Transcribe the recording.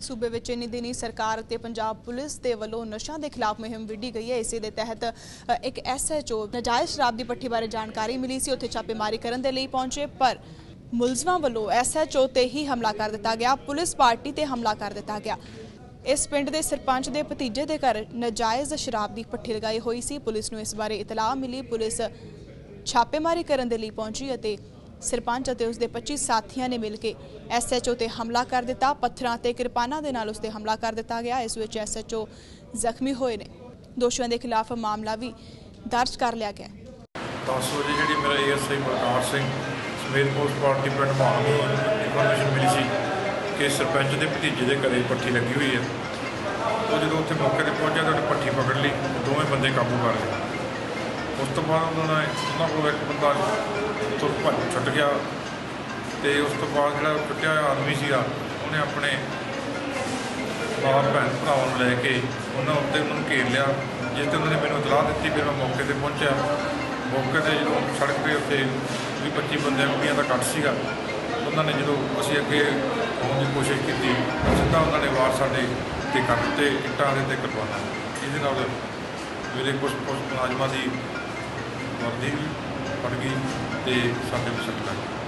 ਸੂਬੇ ਵਿੱਚ ਇੰਨੀ ਦਿਨੀ ਸਰਕਾਰ ਅਤੇ ਪੰਜਾਬ ਪੁਲਿਸ ਦੇ ਵੱਲੋਂ ਨਸ਼ਾ ਦੇ ਖਿਲਾਫ ਮੁਹਿੰਮ ਵਿੱਢੀ ਗਈ ਹੈ। ਇਸੇ ਦੇ ਤਹਿਤ ਇੱਕ ਐਸਐਚਓ ਨਜਾਇਜ਼ ਸ਼ਰਾਬ ਦੀ ਪੱਠੀ ਬਾਰੇ ਜਾਣਕਾਰੀ ਮਿਲੀ ਸੀ। ਉੱਥੇ ਛਾਪੇਮਾਰੀ ਕਰਨ ਦੇ ਲਈ ਪਹੁੰਚੇ, ਪਰ ਮੁਲਜ਼ਮਾਂ ਵੱਲੋਂ ਐਸਐਚਓ ਤੇ ਹੀ ਹਮਲਾ ਕਰ ਦਿੱਤਾ ਗਿਆ। ਪੁਲਿਸ ਪਾਰਟੀ ਤੇ ਹਮਲਾ ਕਰ ਦਿੱਤਾ ਗਿਆ। ਇਸ ਪਿੰਡ ਦੇ ਸਰਪੰਚ ਦੇ ਭਤੀਜੇ ਦੇ ਘਰ ਨਜਾਇਜ਼ ਸ਼ਰਾਬ ਦੀ ਪੱਠੀ ਲਗਾਈ ਹੋਈ ਸੀ। ਪੁਲਿਸ ਨੂੰ ਇਸ ਬਾਰੇ ਇਤਲਾਹ ਮਿਲੀ। ਪੁਲਿਸ ਛਾਪੇਮਾਰੀ ਕਰਨ ਦੇ ਲਈ ਪਹੁੰਚੀ ਅਤੇ ਸਰਪੰਚ ਅਤੇ ਉਸ ਦੇ 25 ਸਾਥੀਆਂ ਨੇ ਮਿਲ ਕੇ ਐਸਐਚਓ ਤੇ ਹਮਲਾ ਕਰ ਦਿੱਤਾ। ਪੱਥਰਾਂ ਤੇ ਕਿਰਪਾਨਾਂ ਦੇ ਨਾਲ ਉਸ ਤੇ ਹਮਲਾ ਕਰ ਦਿੱਤਾ ਗਿਆ। ਇਸ ਵਿੱਚ ਐਸਐਚਓ ਜ਼ਖਮੀ ਹੋਏ ਨੇ। ਦੋਸ਼ੀਆਂ ਦੇ ਖਿਲਾਫ ਮਾਮਲਾ ਵੀ ਦਰਜ ਕਰ ਲਿਆ ਗਿਆ। 10 ਵਜੇ ਜਿਹੜੀ ਮੇਰਾ ਏਐਸਆਈ ਬਲਕਾਰ ਸਿੰਘ ਸਮੇਤ ਪੁਲਿਸ ਪਾਰਟੀ ਪਿੰਡ ਮਾਨ ਇਨਫੋਰਮੇਸ਼ਨ ਮਿਲੀ ਸੀ ਕਿ ਸਰਪੰਚ ਦੇ ਭਤੀਜੇ ਦੇ ਘਰੇ ਪੱਠੀ ਲੱਗੀ ਹੋਈ ਹੈ। ਉਹ ਜਦੋਂ ਉੱਥੇ ਮੌਕੇ ਤੇ ਪਹੁੰਚਿਆ ਤਾਂ ਪੱਠੀ ਪਕੜ ਲਈ। ਦੋਵੇਂ ਬੰਦੇ ਕਾਬੂ ਕਰ ਲਏ। ਉਸ ਤੋਂ ਬਾਅਦ ਉਹਨਾਂ ਨੇ ਉਹਨਾਂ ਕੋਲ ਇੱਕ ਬੰਦਾ ਤੁਰ ਭੱਜ ਛੁੱਟ ਗਿਆ ਤੇ ਉਸ ਤੋਂ ਬਾਅਦ ਜਿਹੜਾ ਟੁੱਟਿਆ ਹੋਇਆ ਆਦਮੀ ਸੀਗਾ, ਉਹਨੇ ਆਪਣੇ ਮਾਂ ਭੈਣ ਭਰਾਵਾਂ ਨੂੰ ਲੈ ਕੇ ਉਹਨਾਂ ਉੱਤੇ ਉਹਨਾਂ ਨੂੰ ਘੇਰ ਲਿਆ। ਜਿਸ ਤੇ ਉਹਨਾਂ ਨੇ ਮੈਨੂੰ ਇਤਲਾਹ ਦਿੱਤੀ, ਫਿਰ ਮੈਂ ਮੌਕੇ ਤੇ ਪਹੁੰਚਿਆ। ਮੌਕੇ ਤੇ ਜਦੋਂ ਸੜਕ ਤੇ ਉੱਤੇ 20 25 ਬੰਦਿਆਂ ਕੁੜੀਆਂ ਦਾ ਕੱਟ ਸੀਗਾ, ਉਹਨਾਂ ਨੇ ਜਦੋਂ ਅਸੀਂ ਅੱਗੇ ਆਉਣ ਦੀ ਕੋਸ਼ਿਸ਼ ਕੀਤੀ ਸਿੱਧਾ ਉਹਨਾਂ ਨੇ ਵਾਰ ਸਾਡੇ ਤੇ ਕਰ ਦਿੱਤੇ ਇੱਟਾਂ ਦੇ ਤੇ ਕਰਵਾਉਣਾ ਇਹਦੇ ਨਾਲ ਮੇਰੇ ਕੁਝ ਕੁਝ ਮੁਲਾਜ਼ਮਾਂ ਦੀ ਵਰਦੀ ਵੀ ਤੇ ਸਾਡੇ ਵੀ ਸੱਟ ਲੱਗ